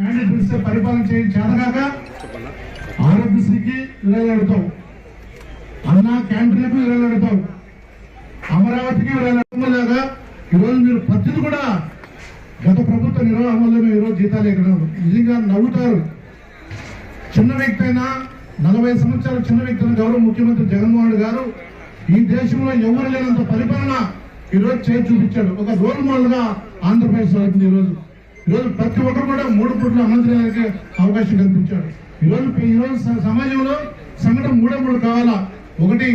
పిలిస్తే పరిపాలన చేయ చేతగాక ఆరోగ్యశ్రీకి ఇరవై అడుగుతాం అన్న క్యాంటీన్లకు ఇరవై అడుగుతాం అమరావతికి ఇరవై ఈరోజు మీరు ప్రతిది కూడా గత ప్రభుత్వ నిర్వహణలో మేము ఈరోజు జీతాలు ఎక్కడ నిజంగా నవ్వుతారు. చిన్న వ్యక్తి అయినా నలభై సంవత్సరాల చిన్న వ్యక్తి గౌరవ ముఖ్యమంత్రి జగన్మోహన్ రెడ్డి గారు ఈ దేశంలో ఎవరు లేనంత పరిపాలన ఈరోజు చేయి చూపించాడు. ఒక రోల్ మోడల్గా ఆంధ్రప్రదేశ్ అవుతుంది ఈరోజు. ఈరోజు ప్రతి ఒక్కరు కూడా మూడు పూట్ల అనంతరానికి అవకాశం కల్పించాడు ఈరోజు ఈరోజు సమాజంలో సంఘటన మూడో మూడు కావాలా? ఒకటి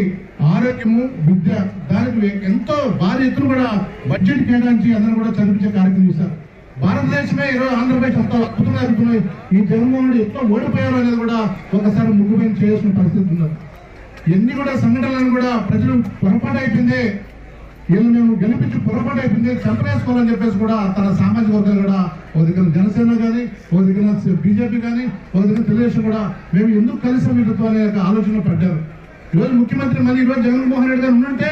ఆరోగ్యము విద్య. దానికి ఎంతో భారీ ఎత్తున కూడా బడ్జెట్ కేటాయించి అందరూ కూడా చదివించే కార్యక్రమం చేశారు. భారతదేశమే ఈరోజు ఆంధ్రప్రదేశ్ అంత అద్భుతంగా జరుగుతున్నాయి. ఈ జగన్మోహన్ రెడ్డి ఎట్లా ఓడిపోయారు అనేది కూడా ఒకసారి ముగ్గుపైన చేయాల్సిన పరిస్థితి ఉన్నది. ఎన్ని కూడా సంఘటనలను కూడా ప్రజలు పొరపాటు అయిపోయింది. వీళ్ళు మేము గెలిపించి పొరపాటు అయిపోయింది. చంపేసుకోవాలని చెప్పేసి కూడా తన సామాజిక వర్గాలు ఒక దగ్గర జనసేన కానీ ఒక దగ్గర బీజేపీ కానీ ఒక దగ్గర తెలుగుదేశం కూడా మేము ఎందుకు కలిసి వీళ్ళతో అనే ఆలోచన పడ్డారు? ఈరోజు ముఖ్యమంత్రి మళ్ళీ ఈరోజు జగన్మోహన్ రెడ్డి గారు ఉంటే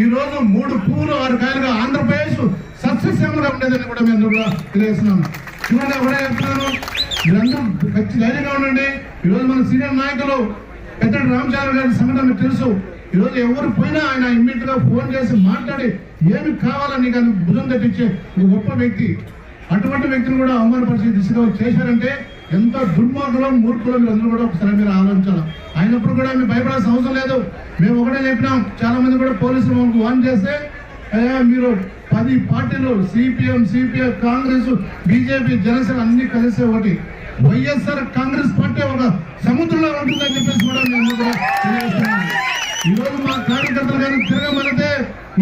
ఈ రోజు మూడు పూలు ఆరు కాయలుగా ఆంధ్రప్రదేశ్ సస్యశ్యామలుగా ఉండేదని కూడా మేము కూడా తెలియజేస్తున్నాము. చూడండి ఒకటే చెప్తున్నాను మీరందరూ ఖచ్చి ధైర్యంగా ఉండండి. ఈరోజు మన సీనియర్ నాయకులు పెద్దడి రామచారు గారి సంఘటన మీకు తెలుసు. ఈరోజు ఎవరు పోయినా ఆయన ఇమ్మీడియట్గా ఫోన్ చేసి మాట్లాడి ఏమి కావాలని కానీ భుజం తప్పించే ఒక గొప్ప వ్యక్తి అటువంటి వ్యక్తిని కూడా అవమానపరిచే దిశగా చేశారంటే ఎంత దుర్మార్గులం మూర్ఖులో మీరు అందరూ కూడా ఒకసారి మీరు ఆలోచించాలి. అయినప్పుడు కూడా మీరు భయపడాల్సిన అవసరం లేదు. మేము ఒకటే చెప్పినాం చాలా మంది కూడా పోలీసులు మనకు వాన్ చేస్తే అయ్యా మీరు పది పార్టీలు CPM CPM Congress BJP Janasena అన్ని కలిసే ఒకటి. వైఎస్ఆర్ కాంగ్రెస్ పార్టీ ఒక సముద్రంలో ఉంటుందని చెప్పేసి కూడా మేము కూడా తెలియజేస్తున్నాం. మా కార్యకర్తలు కానీ తిరగమనితే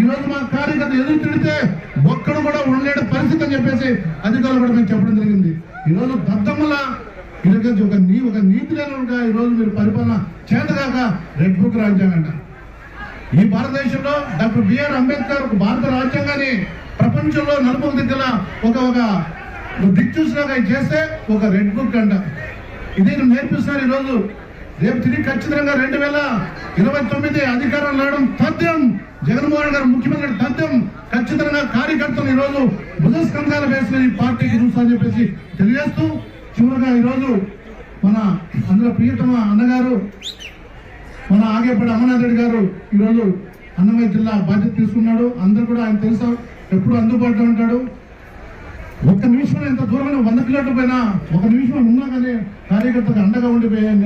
ఈరోజు మా కార్యకర్తలు ఎదురు తిడితే ఒక్క కూడా ఉండలేడు పరిస్థితి అని చెప్పేసి అధికారులు కూడా మేము చెప్పడం జరిగింది. ఈరోజు దద్దమ్మల ఈరోజు ఒక నీ ఒక నీతి లేనుగా ఈ రోజు మీరు పరిపాలన చేతగాక రెడ్ బుక్ రాజ్యాంగంట. ఈ భారతదేశంలో డాక్టర్ బిఆర్ అంబేద్కర్ ఒక భారత రాజ్యాంగాన్ని ప్రపంచంలో నలుపు దగ్గర ఒక ఒక దిక్చూసిలాగా చేస్తే ఒక రెడ్ బుక్ అంట. ఇది నేర్పిస్తున్నారు ఈరోజు. రేపు తిరిగి ఖచ్చితంగా రెండు వేల ఇరవై తొమ్మిది అధికారం రావడం తథ్యం. జగన్మోహన్ గారు ముఖ్యమంత్రి తథ్యం. ఖచ్చితంగా కార్యకర్తలు ఈరోజు భుజస్కంధాలు వేసిన ఈ పార్టీకి చూస్తామని చెప్పేసి తెలియజేస్తూ చివరిగా ఈరోజు మన అందులో ప్రియతమ అన్నగారు మన ఆగేపడి అమర్నాథ్ రెడ్డి గారు ఈరోజు అన్నమయ్య జిల్లా బాధ్యత తీసుకున్నాడు. అందరు కూడా ఆయన తెలుసా? ఎప్పుడు అందుబాటులో ఉంటాడు. ఒక్క నిమిషంలో ఎంత దూరమైన వంద కిలోమీటర్ పైన ఒక నిమిషం ఉన్నా కానీ కార్యకర్తకు అండగా ఉండిపోయాయి